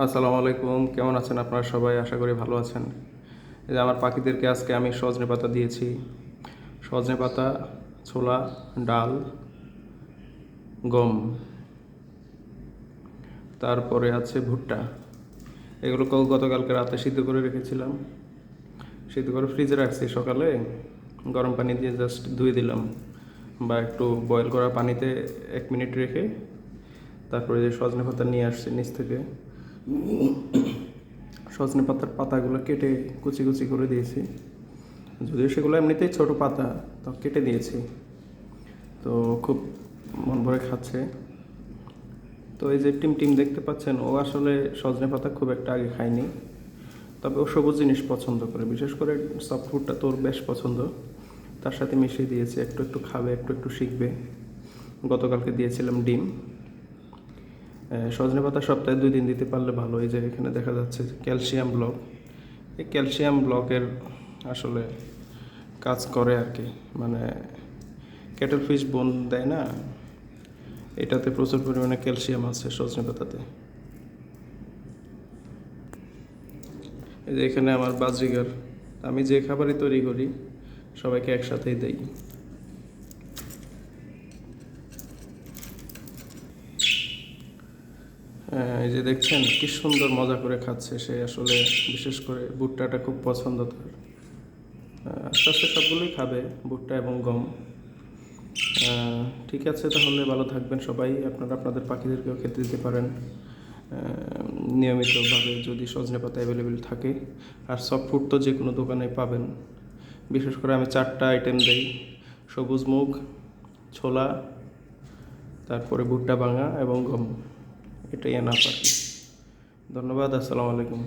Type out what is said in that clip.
আসসালামু আলাইকুম, কেমন আছেন আপনারা সবাই? আশা করি ভালো আছেন। এই যে আমার পাখিদেরকে আজকে আমি সজনে পাতা দিয়েছি। সজনে পাতা, ছোলা, ডাল, গম, তারপরে আছে ভুট্টা। এগুলো গতকালকে রাতে সিদ্ধ করে রেখেছিলাম। সিদ্ধ করে ফ্রিজে রাখছি সকালে। গরম পানি দিয়ে জাস্ট ধুয়ে দিলাম বা একটু বয়েল করা পানিতে এক মিনিট রেখে তারপরে যে সজনে পাতা নিয়ে আসছে নিচ থেকে। সজনে পাতার পাতাগুলো কেটে কুচি কুচি করে দিয়েছি। যদিও সেগুলো এমনিতেই ছোট পাতা, তো কেটে দিয়েছি। তো খুব মন ভরে খাচ্ছে। তো এই যে টিম টিম দেখতে পাচ্ছেন, ও আসলে সজনে পাতা খুব একটা আগে খায়নি। তবে ও সবুজ জিনিস পছন্দ করে, বিশেষ করে সফট ফুডটা তোর বেশ পছন্দ। তার সাথে মিশিয়ে দিয়েছি, একটু একটু খাবে, একটু একটু শিখবে। গতকালকে দিয়েছিলাম ডিম। সজনে পাতা সপ্তাহে দুই দিন দিতে পারলে ভালো। এই যে এখানে দেখা যাচ্ছে ক্যালসিয়াম ব্লক। এই ক্যালসিয়াম ব্লকের আসলে কাজ করে আর কি। মানে ক্যাটল ফিশ বোন দেয় না, এটাতে প্রচুর পরিমাণে ক্যালসিয়াম আছে সজনে পাতাতে এই যে এখানে আমার বাজরিগার আমি যে খাবারই তৈরি করি, সবাইকে একসাথেই দেই। এই যে দেখছেন, কি সুন্দর মজা করে খাচ্ছে সে আসলে, বিশেষ করে ভুট্টাটা খুব পছন্দ তার। আস্তে আস্তে সবগুলোই খাবে, ভুট্টা এবং গম। ঠিক আছে তাহলে, ভালো থাকবেন সবাই। আপনারা আপনাদের পাখিদেরকেও খেতে দিতে পারেন। নিয়মিতভাবে যদি সজনে পাতা অ্যাভেলেবেল থাকে। আর সফট ফুড তো যে কোনো দোকানে পাবেন। বিশেষ করে আমি চারটা আইটেম দেই। সবুজ মুগ, ছোলা, তারপরে ভুট্টা ভাঙা এবং গম। এটাই এনাফ আর কি। ধন্যবাদ আসসালামু আলাইকুম।